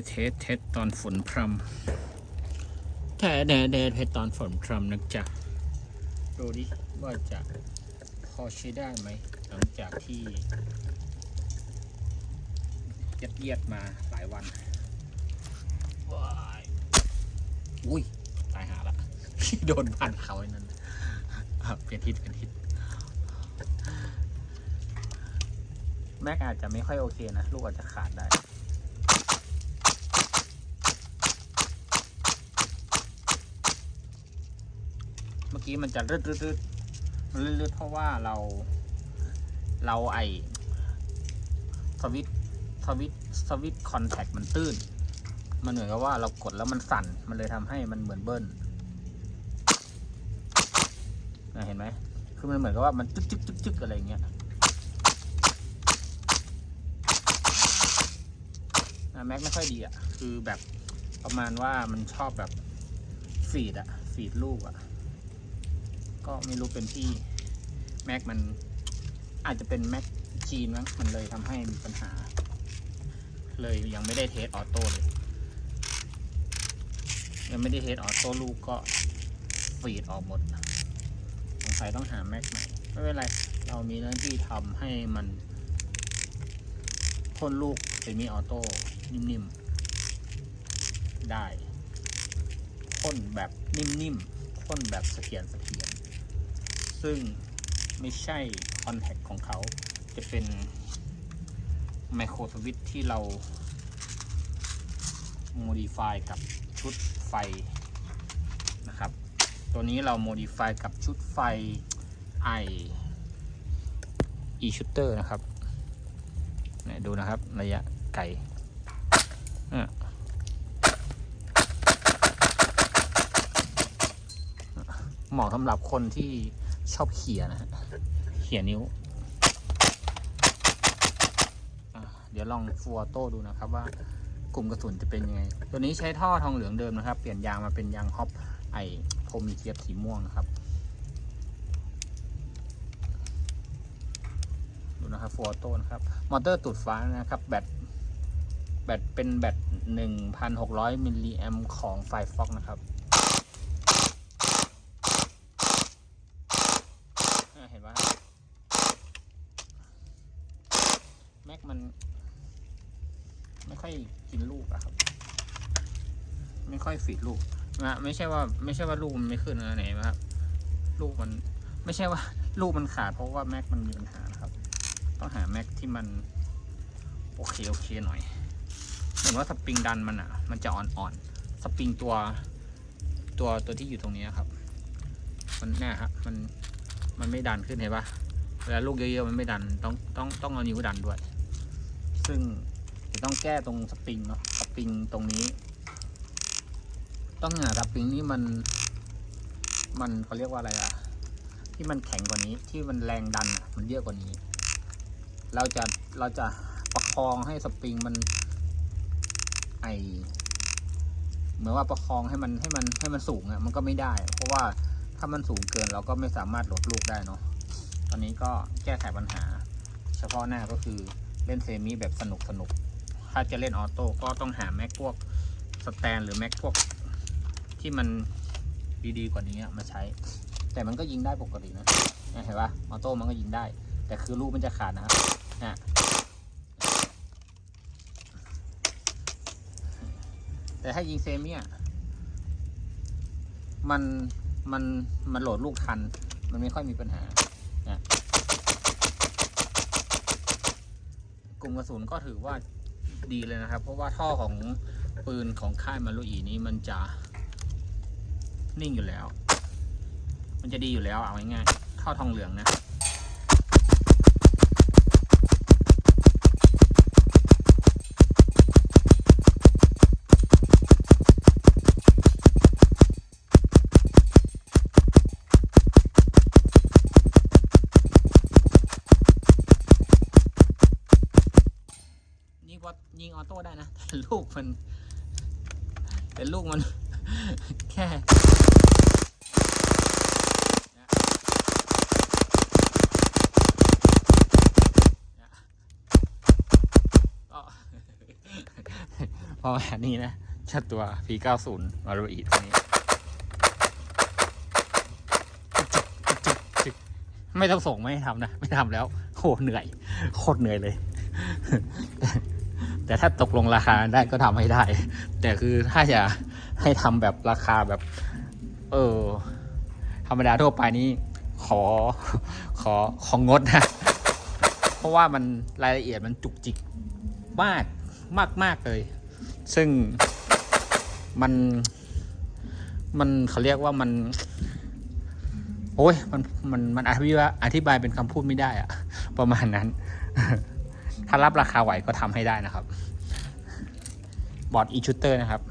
สเทสเทสตอนฝนพรำแทแดดแดดเทสตอนฝนพรำนะจ๊ะดูดิว่าจะพอใช้ได้ไหมหลังจากที่ยัดเยียดมาหลายวันว้ายอุ้ย ตายหาละ โดนพันเขาไอ้นั่นเปลี่ยนทิศเปลี่ยนทิศแม็กอาจจะไม่ค่อยโอเคนะ ลูกอาจจะขาดได้ อกี้มันจะรืดรืดรืดมันรืดเพราะว่าเรา เราไอสวิตสวิตสวิตคอนแทคมันตื้น มันเหมือนกับว่าเรากดแล้วมันสั่น มันเลยทำให้มันเหมือนเบิ้ลนะเห็นไหม คือมันเหมือนกับว่ามันจึ๊กจึ๊กจึ๊กจึ๊กอะไรอย่างเงี้ยแม็กไม่ค่อยดีอะ คือแบบประมาณว่ามันชอบแบบฟีดอะ ฟีดลูกอะ ก็ไม่รู้เป็นที่แม็กมันอาจจะเป็นแม็กจีนมั้งมันเลยทำให้มีปัญหา เลยยังไม่ได้เทสออโต้เลย ยังไม่ได้เทสออโต้ลูกก็ฟีดออกหมดสงสัยต้องหาแม็กใหม่ไม่เป็นไร เรามีหน้าที่ทำให้มันพ่นลูกเป็นมีออโต้นิ่มๆ ได้พ่นแบบนิ่มๆพ่นแบบเสถียรเสถียร ซึ่งไม่ใช่คอนแทคของเขาจะเป็นไมโครสวิตที่เรา modify กับชุดไฟนะครับ ตัวนี้เรา modify กับชุดไฟไอ e shooter นะครับเนี่ยดูนะครับระยะไกลเหมาะสำหรับคนที่ ชอบเขี่ยนะฮะเขี่ยนิ้ว เดี๋ยวลองฟัวโต้ดูนะครับว่ากลุ่มกระสุนจะเป็นยังไง ตัวนี้ใช้ท่อทองเหลืองเดิมนะครับ เปลี่ยนยางมาเป็นยางฮอปไอโพมีเทียบสีม่วงนะครับ ดูนะครับฟัวโต้นะครับ มอเตอร์ตูดฟ้านะครับ แบตแบตเป็นแบต1,600มิลลิแอมของไฟฟ็อกนะครับอ่าเห็นไหมแม็กมัน ไม่ค่อยกินลูกอะครับ ไม่ค่อยฟีดลูกนะไม่ใช่ว่าไม่ใช่ว่าลูกมันไม่ขึ้นนะไหนนะครับ ลูกมันไม่ใช่ว่าลูกมันขาดเพราะว่าแม็กมันมีปัญหานะครับ ต้องหาแม็กที่มันโอเคโอเคหน่อยเหมือนว่าสปริงดันมันอะมันจะอ่อนๆสปริงตัวตัวตัวที่อยู่ตรงนี้ครับ มันเนี่ยครับมันมันไม่ดันขึ้นเห็นปะเวลาลูกเยอะๆมันไม่ดันต้องต้องต้องเอานิ้วดันด้วย ซึ่งจะต้องแก้ตรงสปริงเนาะสปริงตรงนี้ ต้องหาสปริงนี้มัน มันเขาเรียกว่าอะไรอะที่มันแข็งกว่านี้ที่มันแรงดันมันเยอะกว่านี้ เราจะเราจะประคองให้สปริงมันไอเหมือนว่าประคองให้มันให้มันให้มันสูงอะมันก็ไม่ได้ เพราะว่าถ้ามันสูงเกินเราก็ไม่สามารถลดลูกได้เนาะตอนนี้ก็แก้ไขปัญหา เฉพาะหน้าก็คือ เล่นเซมิแบบสนุกสนุก ถ้าจะเล่นออโต้ก็ต้องหาแม็กพวกสแตนหรือแม็กพวกที่มันดีๆกว่านี้มาใช้ แต่มันก็ยิงได้ปกตินะเนี่ยเห็นปะออโต้มันก็ยิงได้ แต่คือลูกมันจะขาดนะครับนะแต่ถ้ายิงเซมิอะมันมันมันโหลดลูกทัน มันไม่ค่อยมีปัญหานะ กลุ่มกระสุนก็ถือว่าดีเลยนะครับ เพราะว่าท่อของปืนของค่ายมารุอีนี้มันจะนิ่งอยู่แล้ว มันจะดีอยู่แล้วเอาง่ายๆท่อทองเหลืองนะ ยิงออโต้ได้นะแต่ลูกมันแต่ลูกมัน แค่พราะว่านี่นะชัดตัว P90 มารุอีตัวนี้ไม่ต้องส่งไม่ทำนะ ไม่ทำแล้วโหเหนื่อย โคตรเหนื่อยเลย แต่ถ้าตกลงราคาได้ก็ทำให้ได้ แต่คือถ้าจะให้ทำแบบราคาแบบ เออ ธรรมดาทั่วไปนี้ ขอขอของงดนะ เพราะว่ามันรายละเอียดมันจุกจิกมากมากมากเลย ซึ่งมันมันเขาเรียกว่ามัน โอ้ยมันมันมันอธิบายอธิบายเป็นคำพูดไม่ได้อะประมาณนั้น ถ้ารับราคาไหวก็ทำให้ได้นะครับ บอร์ดอีชูเตอร์นะครับ